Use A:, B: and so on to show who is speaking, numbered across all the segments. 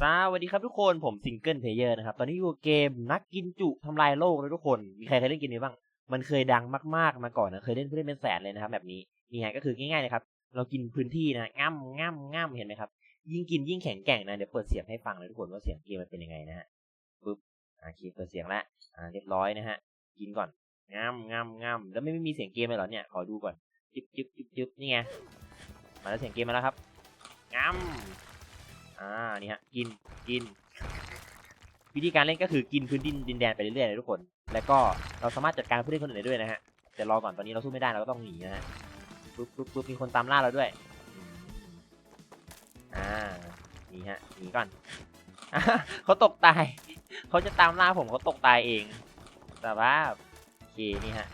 A: สวัสดีครับทุกคนผมซิงเกิลเพลเยอร์นะครับ ตอนนี้อยู่เกมนักกินจุทำลายโลกนะทุกคน มีใครเคยเล่นเกมนี้บ้าง มันเคยดังมากๆมาก่อนนะเคยเล่นเพื่อเล่นเป็นแสนเลยนะครับ แบบนี้นี่ฮะก็คือง่ายๆเลยครับ เรากินพื้นที่นะง่ำง่ำง่ำเห็นไหมครับ ยิ่งกินยิ่งแข็งแกร่งนะเดี๋ยวเปิดเสียงให้ฟังเลยทุกคนว่าเสียงเกมมันเป็นยังไงนะฮะปึ๊บโอเคเปิดเสียงแล้วอ่าเรียบร้อยนะฮะกินก่อนง่ำง่ำง่ำแล้วไม่ไม่มีเสียงเกมเลยเหรอเนี่ยขอดูก่อนจึ๊บจึ๊บจึ๊บจึ๊บนี่ไงมาแล้วเสียงเกมมาแล้วครับง่ำ อ่านี่ฮะกินกิน วิธีการเล่นก็คือกินพื้นดินดินแดนไปเรื่อยๆเลยทุกคน แล้วก็เราสามารถจัดการผู้เล่นคนอื่นได้ด้วยนะฮะแต่รอก่อนตอนนี้เราสู้ไม่ได้เราก็ต้องหนีนะฮะปุ๊บปุ๊บปุ๊บมีคนตามล่าเราด้วยอ่านี่ฮะหนีก่อนอะเขาตกตาย เขาจะตามล่าผมเขาตกตายเอง แต่ว่าโอเคนี่ฮะ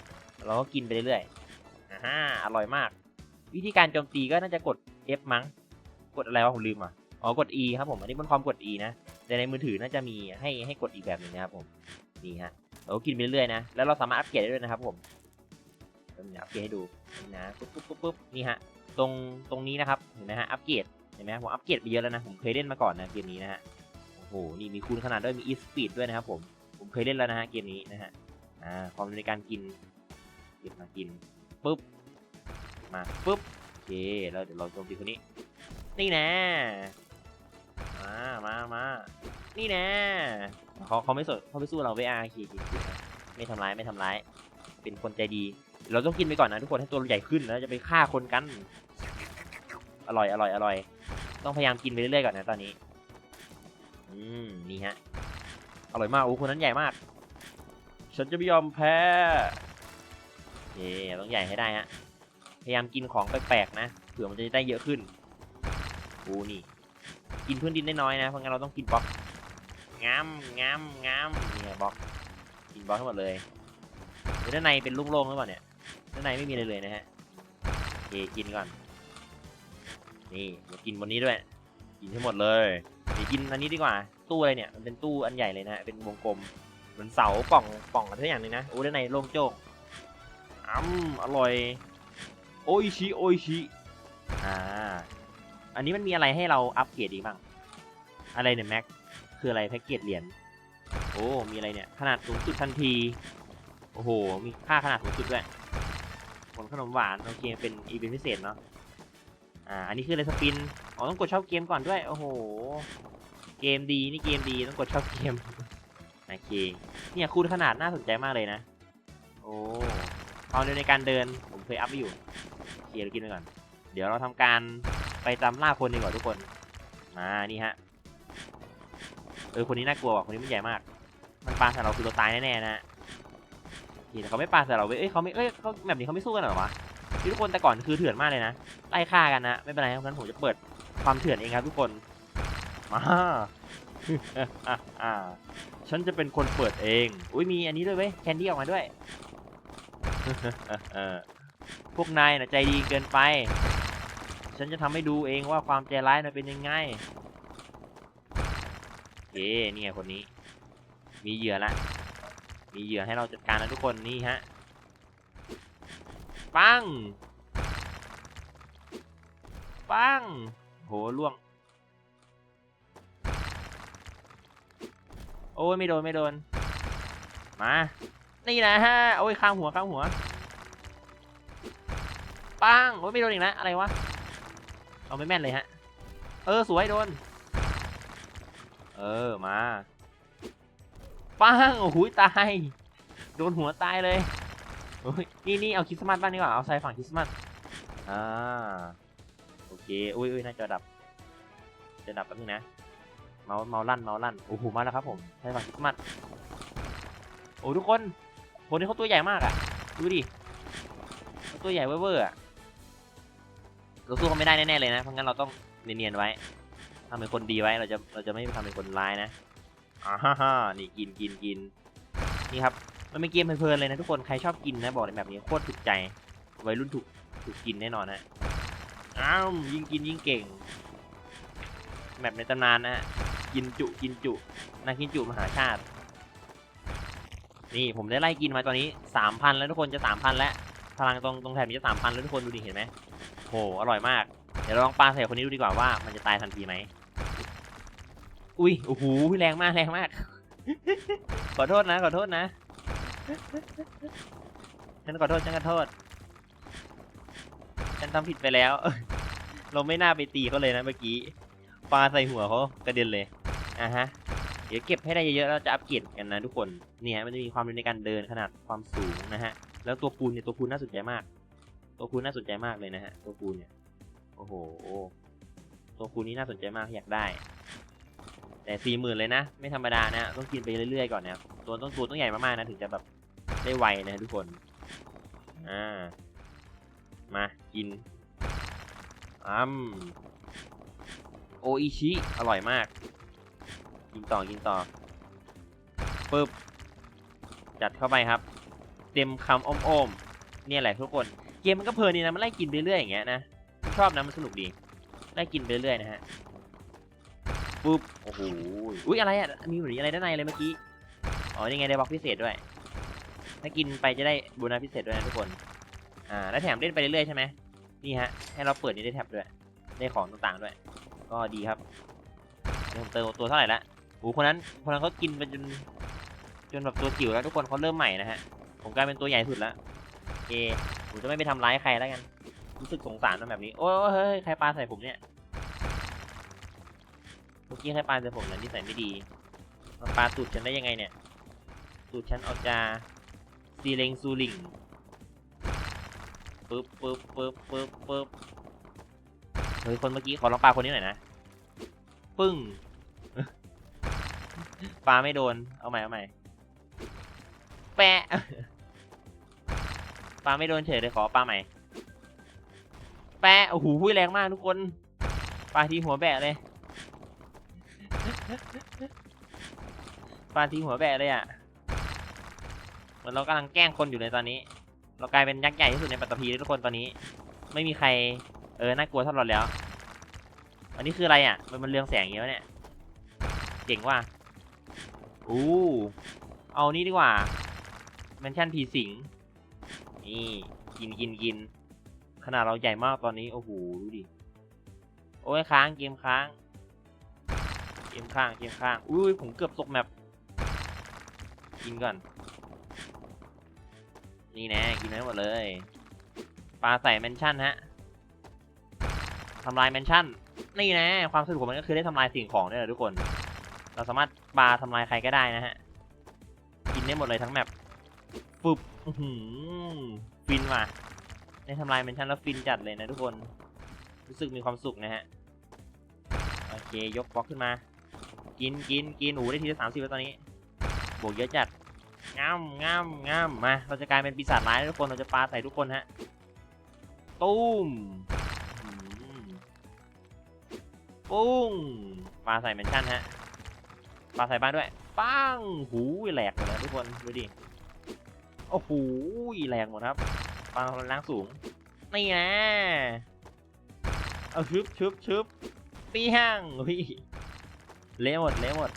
A: เราก็กินไปเรื่อยๆอ่าฮะอร่อยมาก วิธีการโจมตีก็น่าจะกด F มั้ง กดอะไรวะผมลืมอะ อ๋อกด E ครับผม อันนี้บนคอมกด E นะ แต่ในมือถือน่าจะมีให้ให้กดอีกแบบนึงนะครับผม นี่ฮะเราก็กินไปเรื่อยๆนะ แล้วเราสามารถอัปเกรดได้ด้วยนะครับผมเดี๋ยวอัปเกรดให้ดูนี่นะปุ๊บปุ๊บปุ๊บปุ๊บนี่ฮะ ตรงตรงนี้นะครับ เห็นไหมฮะ อัปเกรด เห็นไหมผมอัปเกรดไปเยอะแล้วนะ ผมเคยเล่นมาก่อนนะเกมนี้นะฮะ โอ้โห นี่มีคูณขนาดด้วย มี e speed ด้วยนะครับผม ผมเคยเล่นแล้วนะฮะเกมนี้นะฮะ อ่า ความในการกินเก็บมากินปุ๊บ มาปุ๊บ โอเค แล้วเดี๋ยวเราโจมตีคนนี้ นี่นะ มามานี่แนะเขาเขาไม่สนเขาไม่สู้เราเวอาร์คีไม่ทำร้ายไม่ทำร้าย เป็นคนใจดี เราต้องกินไปก่อนนะทุกคนให้ตัวเราใหญ่ขึ้นแล้วจะไปฆ่าคนกัน อร่อยอร่อยอร่อย ต้องพยายามกินไปเรื่อยๆก่อนนะตอนนี้ อืมนี่ฮะ อร่อยมากโอ้คนนั้นใหญ่มาก ฉันจะไม่ยอมแพ้เย่ต้องใหญ่ให้ได้ฮะ พยายามกินของแปลกๆนะ เผื่อมันจะได้เยอะขึ้นโอ้นี่ กินพื้นดินได้น้อยนะเพราะงั้นเราต้องกินบล็อกงามงามงามเนี่ยบล็อกกินบล็อกทั้งหมดเลยเดี๋ยวด้านในเป็นลุ่มโล่งหรือเปล่าเนี่ยด้านในไม่มีอะไรเลยนะฮะโอเคกินก่อนนี่เดี๋ยวกินบนนี้ด้วย กินให้หมดเลยเดี๋ยวกินอันนี้ดีกว่า ตู้อะไรเนี่ยมันเป็นตู้อันใหญ่เลยนะเป็นวงกลมเหมือนเสากล่องกล่องอะไรสักอย่างหนึงนะโอ้ด้านในโล่งโจ้งอ้ำอร่อย โออิชิโออิชิอ่า อันนี้มันมีอะไรให้เราอัปเกรดอีกบ้าง อะไรเนี่ยแม็ก คืออะไรแพ็กเกจเหรียญ โอ้ มีอะไรเนี่ย ขนาดสูงสุดทันที โอ้โห มีค่าขนาดสูงสุดด้วยผลขนมหวานโอเคเป็นอีเวนต์พิเศษเนาะ อ่า อันนี้คืออะไรสปิน อ๋อ ต้องกดชอบเกมก่อนด้วย โอ้โห เกมดีนี่เกมดีต้องกดชอบเกม โอเค เนี่ยคูณขนาดน่าสนใจมากเลยนะ โอ้ความเร็วในการเดินผมเคยอัพไปอยู่โอเคเรากินไปก่อน เดี๋ยวเราทำการ ไปตามล่าคนดีกว่าทุกคนมานี่ฮะเออคนนี้น่ากลัวว่ะคนนี้มันใหญ่มาก มันปาใส่เราคือเราตายแน่ๆนะฮะโอเคแต่เขาไม่ปาใส่เราเว้ยเอ้ยเขาไม่เอ้ยเขาแบบนี้เขาไม่สู้กันหรอวะทุกคนแต่ก่อนคือเถื่อนมากเลยนะไล่ฆ่ากันนะไม่เป็นไรครับงั้นผมจะเปิดความเถื่อนเองครับทุกคนมาฉันจะเป็นคนเปิดเอง อุ้ยมีอันนี้ด้วยเว้ยแคนดี้ออกมาด้วย พวกนายนะใจดีเกินไป ฉันจะทำให้ดูเองว่าความใจร้ายน่ะเป็นยังไงเย้เนี่ยคนนี้ มีเหยื่อละ มีเหยื่อให้เราจัดการนะทุกคนนี่ฮะ ปัง ปัง โหล่วง โอ้ยไม่โดนไม่โดน มา นี่นะฮะ โอ้ยข้างหัวข้างหัว ปัง โอ้ยไม่โดนอีกนะ อะไรวะ เอาไม่แม่นเลยฮะ เออสวยโดน เออมาปังโอ้โหตาย โดนหัวตายเลยนี่นี่เอาคริสต์มาสบ้างดีกว่า เอาใส่ฝั่งคริสต์มาส อ่า โอเค อุ้ยอุ้ยน่าจะดับ จะดับแป๊บนึงนะ เมาส์เมาลั่น เมาลั่น โอ้โห มาแล้วครับผมใส่ฝั่งคริสต์มาส โอ้ทุกคน คนนี้เขาตัวใหญ่มากอะดูดิ ตัวใหญ่เว่อร์อะ เราสู้เขาไม่ได้แน่ๆเลยนะเพราะงั้นเราต้องเนียนๆไว้ทำเป็นคนดีไว้เราจะเราจะไม่ทำเป็นคนร้ายนะอ่าฮ่าฮ่านี่กินกินกินนี่ครับมันเป็นเกมเพลินๆเลยนะทุกคนใครชอบกินนะบอกเลยแบบนี้โคตรถูกใจวัยรุ่นถูกถูกกินแน่นอนนะอ้าวยิ่งกินยิ่งเก่งแบบในตำนานนะฮะกินจุกินจุนากินจุมหาชาติ นี่ผมได้ไล่กินมาตอนนี้สามพันแล้วทุกคนจะสามพันแล้วพลังตรงตรงแถบนี้จะสามพันแล้วทุกคนดูดิเห็นไหม โห อร่อยมาก เดี๋ยวเราลองปลาใส่คนนี้ดูดีกว่าว่ามันจะตายทันทีไหม อุ้ย โอ้โห แรงมากแรงมาก ขอโทษนะ ขอโทษนะ ฉันขอโทษ ฉันขอโทษ ฉันทำผิดไปแล้ว เราไม่น่าไปตีเขาเลยนะเมื่อกี้ ปลาใส่หัวเขากระเด็นเลย อะฮะ เดี๋ยวเก็บให้ได้เยอะๆแล้วจะอัปเกรดกันนะทุกคน เนี่ยมันจะมีความเร็วในการเดินขนาดความสูงนะฮะ แล้วตัวปูนเนี่ยตัวปูนน่าสนใจมาก ตัวปูนน่าสนใจมากเลยนะฮะ ตัวปูนเนี่ย โอ้โห ตัวปูนนี้น่าสนใจมากอยากได้ แต่สี่หมื่นเลยนะ ไม่ธรรมดานะ ต้องกินไปเรื่อยๆก่อนนะตัวต้องตัวต้องใหญ่มากๆนะ ถึงจะแบบได้ไวนะทุกคน อ่า มากินอืมโออิชิ อร่อยมาก กินต่อ กินต่อปึ๊บ จัดเข้าไปครับ เต็มคำอ้อมๆเนี่ยแหละทุกคน เกมมันก็เพลินดีนะมันไล่กินไปเรื่อยอย่างเงี้ยนะชอบนะมันสนุกดีไล่กินไปเรื่อยนะฮะปุ๊บโอ้โหอุ้ยอะไรอะมีเหมืออะไรด้านในเลยเมื่อกี้อ๋อยังไงได้บล็อกพิเศษด้วย ถ้ากินไปจะได้โบนัสพิเศษด้วยนะทุกคนอ่าแล้วแถมเล่นไปเรื่อยๆใช่ไหมนี่ฮะให้เราเปิดนี่ได้แท็บด้วยได้ของต่างๆด้วย ก็ดีครับผมเติมตัวเท่าไหร่ละโอ้คนนั้นคนนั้นเขากินไปจนจนแบบตัวจิ๋วแล้วทุกคนเขาเริ่มใหม่นะฮะผมกลายเป็นตัวใหญ่สุดแล้วโอเค ผมจะไม่ไปทำร้ายใครแล้วกัน รู้สึกสงสารมันแบบนี้ โอ้ยเฮ้ย ใครปาใส่ผมเนี่ย เมื่อกี้ใครปาใส่ผมนะนิสัยไม่ดีมาปาตูดฉันได้ยังไงเนี่ย ตูดฉันเอาจาซีเลงซูลิงปึ๊บปึ๊บปึ๊บปึ๊บปึ๊บเฮ้ย คนเมื่อกี้ขอลองปาคนนี้หน่อยนะ ปึ้ง ปาไม่โดน เอาใหม่ เอาใหม่ แปะ ปาไม่โดนเฉยเลยขอปาใหม่ แปะโอ้โหแรงมากทุกคน ปาทีหัวแบะเลย ปาทีหัวแบะเลยอะ เหมือนเรากำลังแกล้งคนอยู่ในตอนนี้ เรากลายเป็นยักษ์ใหญ่ที่สุดในปัตตภีเลยทุกคนตอนนี้ ไม่มีใครเออน่ากลัวเท่าเราแล้ว อันนี้คืออะไรอะ มันมันเรืองแสงอย่างเงี้ยเนี่ย เจ๋งว่ะอู้เอานี่ดีกว่าแมนชั่นผีสิง นี่กินกินกิน ขนาดเราใหญ่มากตอนนี้ โอ้โห ดูดิ โอ้ยค้างเกมค้าง เกมค้างเกมค้าง อุ้ยผมเกือบตกแมปกินก่อน นี่แน่กินได้หมดเลยปลาใส่แมนชั่นฮะทำลายแมนชั่น นี่นะ ความสนุกของมันก็คือได้ทำลายสิ่งของนี่แหละทุกคน เราสามารถปลาทำลายใครก็ได้นะฮะ กินได้หมดเลยทั้งแมปฟึบ อื้อหือฟินว่ะได้ทำลายแมนชั่นแล้วฟินจัดเลยนะทุกคน รู้สึกมีความสุขนะฮะ โอเค ยกบล็อกขึ้นมา กินกินกินหนูได้ทีละสามสิบแล้วตอนนี้ บวกเยอะจัดงามงามงามมา เราจะกลายเป็นปีศาจร้ายทุกคน เราจะปาใส่ทุกคนฮะ ตุ้มปุ้งปาใส่แมนชั่นฮะปาใส่บ้านด้วย ปัง หูแหลกเลยนะทุกคน ดูดิ โอ้โหแหลกหมดครับปาพลังสูง นี่นะเอาชึบชึบชึบปีห้างอุ้ยเละหมดเละหมด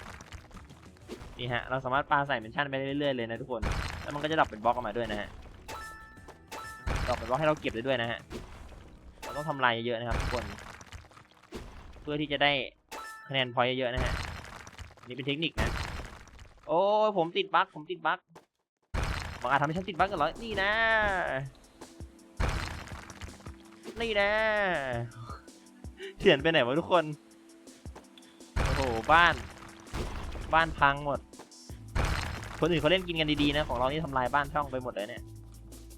A: นี่ฮะ เราสามารถปาใส่เมนชั่นไปเรื่อยๆเลยนะทุกคน แล้วมันก็จะดรอปเป็นบล็อกออกมาด้วยนะฮะดรอปเป็นบล็อกให้เราเก็บได้ด้วยนะฮะ เราต้องทำลายเยอะๆนะครับทุกคน เพื่อที่จะได้คะแนนพอยต์เยอะๆนะฮะ นี่เป็นเทคนิคนะ โอ้ผมติดบั๊กผมติดบั๊ก บางอาทำให้ฉันติดบั๊กกันเหรอนี่นะ นี่นะเถื่อนไปไหนวะทุกคน โอ้โห บ้าน บ้านพังหมด คนอื่นเขาเล่นกินกันดีๆนะ ของเรานี่ทำลายบ้านช่องไปหมดเลยเนี่ย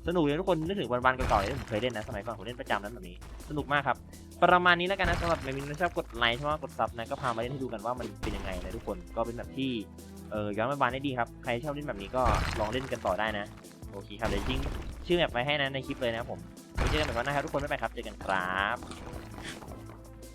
A: สนุกเลยทุกคนนึกถึงวันๆก่าๆที่ผมเคยเล่นนะ สมัยก่อนผมเล่นประจำนั้นแบบนี้ สนุกมากครับ ประมาณนี้แล้วกันนะสำหรับใครที่ชอบกดไลค์ชอบกดซับนะ ก็พามาเล่นให้ดูกันว่ามันเป็นยังไงนะทุกคน ก็เป็นแบบที่ เออย้อนมาบานได้ดีครับ ใครชอบเล่นแบบนี้ก็ลองเล่นกันต่อได้นะ โอเคครับ เดี๋ยวทิ้งชื่อแบบไว้ให้นะในคลิปเลยนะครับผมไว้เจอกันแบบวันหน้าครับทุกคน บ๊ายบายครับ เจอกันครับ